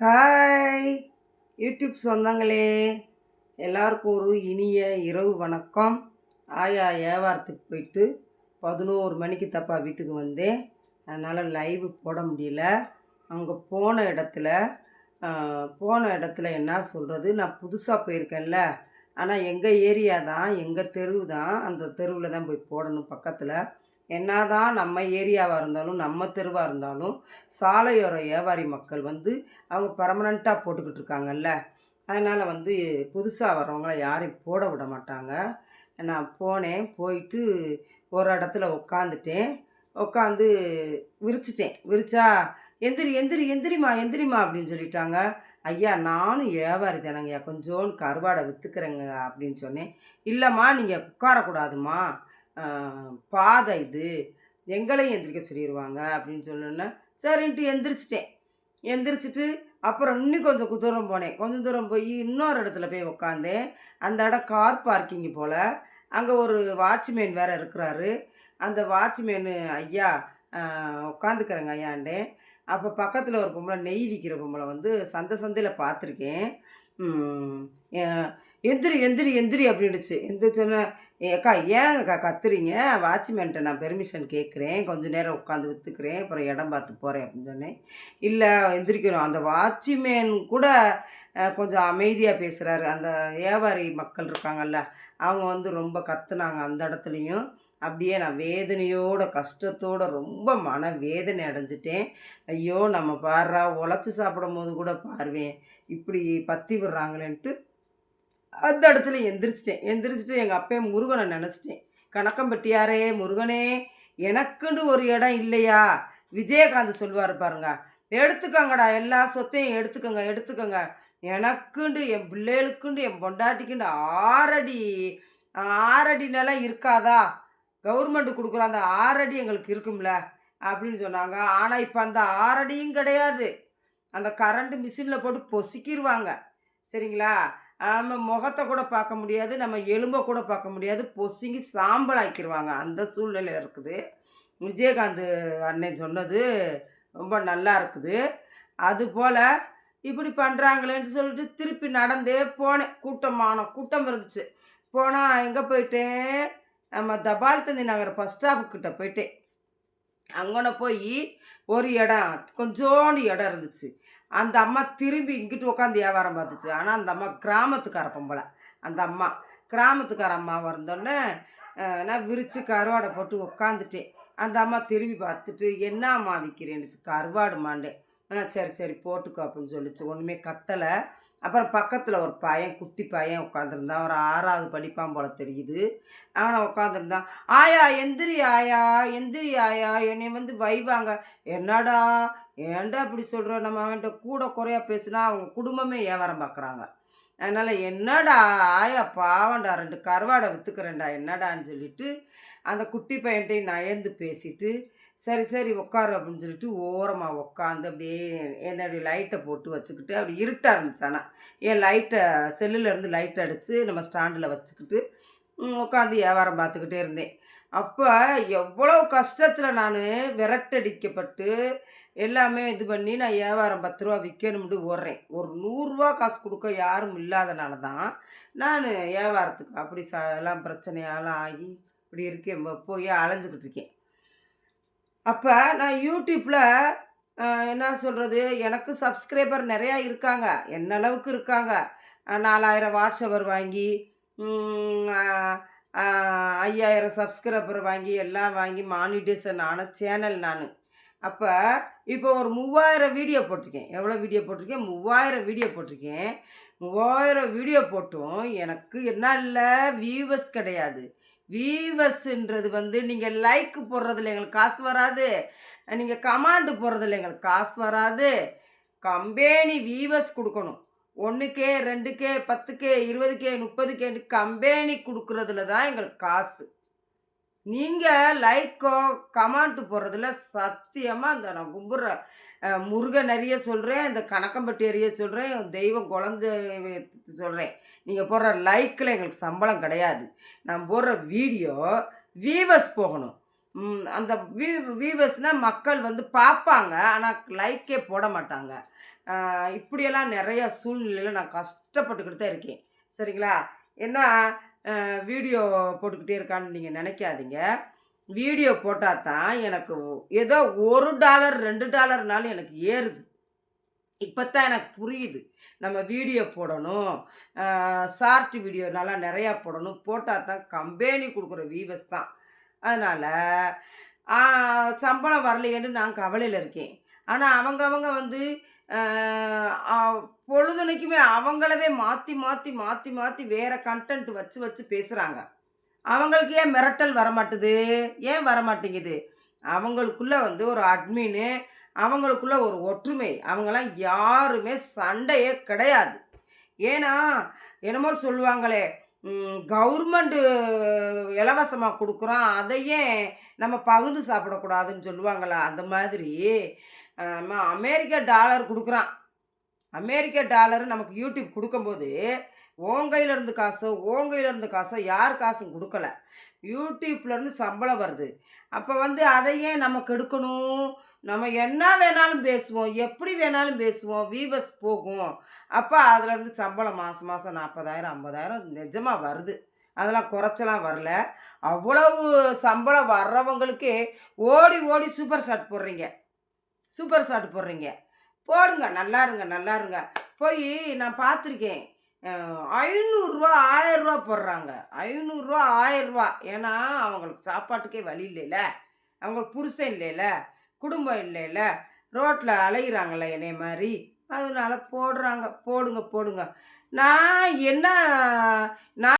Hi. YouTube சொந்தங்களே எல்லாருக்கும் ஒரு இனிய இரவு வணக்கம். ஆயா வியாபாரத்துக்கு போயிட்டு பதினோரு மணிக்கு தப்பா வீட்டுக்கு வந்தேன். அதனால் லைவ் போட முடியல. அங்கே போன இடத்துல போன இடத்துல என்ன சொல்கிறது நான் புதுசாக போயிருக்கேன்ல. ஆனால் எங்கள் ஏரியா தான் எங்கள் தெருவு தான் அந்த தெருவில் தான் போய் போடணும் பக்கத்தில். என்னதான் நம்ம ஏரியாவாக இருந்தாலும் நம்ம தெருவாக இருந்தாலும் சாலையோர வியாபாரி மக்கள் வந்து அவங்க பர்மனண்ட்டாக போட்டுக்கிட்டு இருக்காங்கல்ல. அதனால் வந்து புதுசாக வர்றவங்கள யாரையும் போட விட மாட்டாங்க. நான் போனேன் போயிட்டு ஒரு இடத்துல உக்காந்துட்டேன். உட்காந்து விரிச்சிட்டேன். விரிச்சா எந்திரி எந்திரி எந்திரிம்மா எந்திரிம்மா அப்படின்னு சொல்லிட்டாங்க. ஐயா நானும் வியாபாரி தானங்கய்யா. கொஞ்சோன்னு கருவாடை விற்றுக்கிறேங்க அப்படின்னு சொன்னேன். இல்லைம்மா நீங்கள் உட்காரக்கூடாதும்மா பாதை இது எங்களையும் எந்திரிக்க சொல்லிடுவாங்க அப்படின்னு சொல்லணுன்னா சரின்ட்டு எந்திரிச்சிட்டேன். எந்திரிச்சிட்டு அப்புறம் இன்னும் கொஞ்சம் தூரம் போனேன். கொஞ்சம் தூரம் போய் இன்னொரு இடத்துல போய் உக்காந்தேன். அந்த இடம் கார் பார்க்கிங் போல். அங்கே ஒரு வாட்ச்மேன் வேறு இருக்கிறாரு. அந்த வாட்ச்மேனு ஐயா உட்காந்துக்கிறேங்க ஐயாண்டே அப்போ பக்கத்தில் ஒரு பொம்பளை நெய் விற்கிற பொம்பளை வந்து சந்தை சந்தையில் பார்த்துருக்கேன் எந்திரி எந்திரி எந்திரி அப்படின்னுச்சு. எந்திரிச்சோன்னே அக்கா ஏங்கக்கா கத்துறீங்க? வாட்ச்மேன்ட்ட நான் பெர்மிஷன் கேட்குறேன் கொஞ்ச நேரம் உட்காந்து விற்றுக்கிறேன் அப்புறம் இடம் பார்த்து போகிறேன் அப்படின்னு சொன்னேன். இல்லை எந்திரிக்கணும். அந்த வாட்ச்மேன் கூட கொஞ்சம் அமைதியாக பேசுகிறாரு அந்த வியாபாரி மக்கள் இருக்காங்கல்ல அவங்க வந்து ரொம்ப கத்துனாங்க அந்த இடத்துலையும். அப்படியே நான் வேதனையோட கஷ்டத்தோட ரொம்ப மன வேதனை அடைஞ்சிட்டேன். ஐயோ நம்ம பாடுறா உழைச்சி சாப்பிடும் போது கூட பாருவேன். இப்படி பற்றி விடுறாங்களேன்ட்டு அந்த இடத்துல எந்திரிச்சிட்டேன். எந்திரிச்சிட்டு எங்கள் அப்பே முருகனை நினச்சிட்டேன். கணக்கம்பட்டியாரே முருகனே எனக்குண்டு ஒரு இடம் இல்லையா? விஜயகாந்த் சொல்லுவார் பாருங்க எடுத்துக்கோங்கடா எல்லா சொத்தையும் எடுத்துக்கோங்க எடுத்துக்கோங்க. எனக்குண்டு என் பிள்ளைகளுக்குண்டு என் பொண்டாட்டிக்குண்டு ஆறடி ஆறடி நிலம் இருக்காதா? கவர்மெண்ட் கொடுக்குற அந்த ஆறடி எங்களுக்கு இருக்கும்ல? அப்படின்னு சொன்னாங்க. ஆனால் இப்போ அந்த ஆறடியும் கிடையாது. அந்த கரண்ட் மிஷினில் போட்டு பொசுக்கிடுவாங்க சரிங்களா? நம்ம முகத்தை கூட பார்க்க முடியாது நம்ம எலும்பை கூட பார்க்க முடியாது பொசுங்கி சாம்பல் ஆக்கிடுவாங்க அந்த சூழ்நிலை இருக்குது. விஜயகாந்த் அண்ணன் சொன்னது ரொம்ப நல்லா இருக்குது. அதுபோல் இப்படி பண்ணுறாங்களேன்னு சொல்லிட்டு திருப்பி நடந்தே போனேன். கூட்டமான கூட்டம் இருந்துச்சு. போனால் எங்கே போயிட்டேன்? நம்ம தபால் தந்தி நகர் பஸ் ஸ்டாப்புக்கிட்ட போயிட்டேன். அங்கன போய் ஒரு இடம் கொஞ்சோண்டு இடம் இருந்துச்சு. அந்த அம்மா திரும்பி இங்கிட்டு உட்காந்து வியாபாரம் பார்த்துச்சு. ஆனால் அந்த அம்மா கிராமத்துக்கார பொம்பளை. அந்த அம்மா கிராமத்துக்கார அம்மா வந்தோடனே நான் விரித்து கருவாடை போட்டு உட்காந்துட்டேன் அந்த அம்மா திரும்பி பார்த்துட்டு என்ன அம்மா விற்கிறேன்னுச்சு கருவாடு மாண்டேன். ஆ சரி சரி போட்டுக்கோ அப்படின்னு சொல்லிச்சு. ஒன்றுமே கத்தலை. அப்புறம் பக்கத்தில் ஒரு பையன் குட்டி பையன் உட்காந்துருந்தான் ஒரு ஆறாவது படிப்பான் போல தெரியுது. அவனை உட்காந்துருந்தான் ஆயா எந்திரி ஆயா எந்திரி ஆயா. என்னை வந்து வைவாங்க. என்னடா ஏன்டா இப்படி சொல்கிறோம் நம்ம அவன்கிட்ட கூட குறையா பேசுனா அவங்க குடும்பமே வியாபாரம் பார்க்குறாங்க அதனால் என்னடா ஆயா பாவண்டா ரெண்டு கருவாடை விற்றுக்கிறேன்டா என்னடான்னு சொல்லிட்டு அந்த குட்டி பையன்ட்டையும் நயந்து பேசிட்டு சரி சரி உட்காரு அப்படின்னு சொல்லிட்டு ஓரமாக உட்காந்து அப்படியே என்னுடைய லைட்டை போட்டு வச்சுக்கிட்டு அப்படி இருட்டாக இருந்துச்சு. என் லைட்டை செல்லுலேருந்து லைட் அடித்து நம்ம ஸ்டாண்டில் வச்சுக்கிட்டு உட்காந்து வியாபாரம் பார்த்துக்கிட்டே இருந்தேன். அப்போ எவ்வளோ கஷ்டத்தில் நான் விரட்டடிக்கப்பட்டு எல்லாமே இது பண்ணி நான் வியாபாரம் பத்து ரூபா விற்கணும்னு ஓடுறேன். ஒரு நூறுரூவா காசு கொடுக்க யாரும் இல்லாதனால தான் நான் வியாபாரத்துக்கு அப்படி ச எல்லாம் பிரச்சனையெல்லாம் ஆகி இப்படி இருக்கேன். போய் அலைஞ்சிக்கிட்டு இருக்கேன். அப்போ நான் யூடியூப்பில் என்ன சொல்கிறது எனக்கு சப்ஸ்கிரைபர் நிறையா இருக்காங்க. என்ன அளவுக்கு இருக்காங்க? நாலாயிரம் வாட்ஸ்அப்பர் வாங்கி ஐயாயிரம் சப்ஸ்கிரைபர் வாங்கி எல்லாம் வாங்கி மானிட்டேஷன் ஆன சேனல் நான். அப்போ இப்போ ஒரு மூவாயிரம் வீடியோ போட்டிருக்கேன். எவ்வளோ வீடியோ போட்டிருக்கேன்? மூவாயிரம் வீடியோ போட்டிருக்கேன். மூவாயிரம் வீடியோ போட்டும். எனக்கு என்ன இல்லை வியூவர்ஸ் கிடையாது. வியூவர்ஸுன்றது வந்து நீங்கள் லைக் போடுறதில்ல எங்களுக்கு காசு வராது. நீங்கள் கமாண்டு போடுறதில்ல எங்களுக்கு காசு வராது. கம்பெனி வியூவர்ஸ் கொடுக்கணும். ஒன்றுக்கே ரெண்டுக்கே பத்துக்கே இருபதுக்கே முப்பதுக்கேன்னு கம்பெனி கொடுக்குறதுல தான் எங்களுக்கு காசு. நீங்கள் லைக்கோ கமெண்ட் போடுறதுல சத்தியமாக இந்த நான் கும்பிட்ற முருகன் நிறைய சொல்கிறேன் இந்த கணக்கம்பட்டி அறிய சொல்கிறேன் தெய்வம் குழந்தை சொல்கிறேன் நீங்கள் போடுற லைக்கில் எங்களுக்கு சம்பளம் கிடையாது. நான் போடுற வீடியோ வியூவர்ஸ் போகணும். அந்த வியூ வியூவர்ஸ்னால் மக்கள் வந்து பார்ப்பாங்க ஆனால் லைக்கே போட மாட்டாங்க. இப்படியெல்லாம் நிறையா சூழ்நிலையில் நான் கஷ்டப்பட்டுக்கிட்டு தான் இருக்கேன். சரிங்களா? ஏன்னா வீடியோ போட்டுக்கிட்டே இருக்கான்னு நீங்கள் நினைக்காதீங்க. வீடியோ போட்டால் தான் எனக்கு ஏதோ ஒரு டாலர் ரெண்டு டாலர்னாலும் எனக்கு ஏறுது. இப்போ தான் எனக்கு புரியுது. நம்ம வீடியோ போடணும். ஷார்ட் வீடியோ நல்லா நிறையா போடணும். போட்டால் தான் கம்பெனி கொடுக்குற வீவஸ் தான். அதனால் சம்பளம் வரலையேன்னு நான் கவலையில் இருக்கேன். ஆனால் அவங்கவங்க வந்து பொழுதுனைக்குமே அவங்களவே மாற்றி மாற்றி மாற்றி மாற்றி வேறு கண்டென்ட் வச்சு வச்சு பேசுகிறாங்க அவங்களுக்கு ஏன் மிரட்டல் வரமாட்டுது? ஏன் வரமாட்டேங்குது? அவங்களுக்குள்ளே வந்து ஒரு அட்மின்னு அவங்களுக்குள்ள ஒரு ஒற்றுமை. அவங்களாம் யாருமே சண்டையே கிடையாது. ஏன்னா என்னமோ சொல்லுவாங்களே கவர்மெண்ட்டு இலவசமாக கொடுக்குறோம். அதையே நம்ம பகிர்ந்து சாப்பிடக்கூடாதுன்னு சொல்லுவாங்களா? அந்த மாதிரி ஆமா, அமெரிக்க டாலர் கொடுக்குறான். அமெரிக்க டாலர் நமக்கு யூடியூப் கொடுக்கும்போது ஓங்கையிலேருந்து இருந்து காசோ ஓங்கையிலேருந்து காசோ யார் காசும் கொடுக்கல. யூடியூப்லேருந்து சம்பளம் வருது. அப்போ வந்து அதையே நம்ம கெடுக்கணும்? நம்ம என்ன வேணாலும் பேசுவோம் எப்படி வேணாலும் பேசுவோம் வீவர்ஸ் போகும். அப்போ அதுலேருந்து சம்பளம் மாதம் மாதம் நாற்பதாயிரம் ஐம்பதாயிரம் நிஜமாக வருது. அதெல்லாம் குறைச்சலாம் வரல. அவ்வளவு சம்பளம் வர்றவங்களுக்கு ஓடி ஓடி சூப்பர் ஷாட் போடுறீங்க. சூப்பர் ஷாட் போடுறீங்க. போடுங்க நல்லா இருங்க நல்லா இருங்க. போய் நான் பார்த்துருக்கேன் ஐநூறுரூவா ஆயரூவா போடுறாங்க. ஐநூறுரூவா ஆயரூவா ஏன்னா அவங்களுக்கு சாப்பாட்டுக்கே வழி இல்லைல்ல. அவங்களுக்கு புருஷன் இல்லைல்ல குடும்பம் இல்லைல்ல. ரோட்டில் அலைகிறாங்கள என்னைய மாதிரி. அதனால போடுறாங்க. போடுங்க போடுங்க. நான் என்ன நான்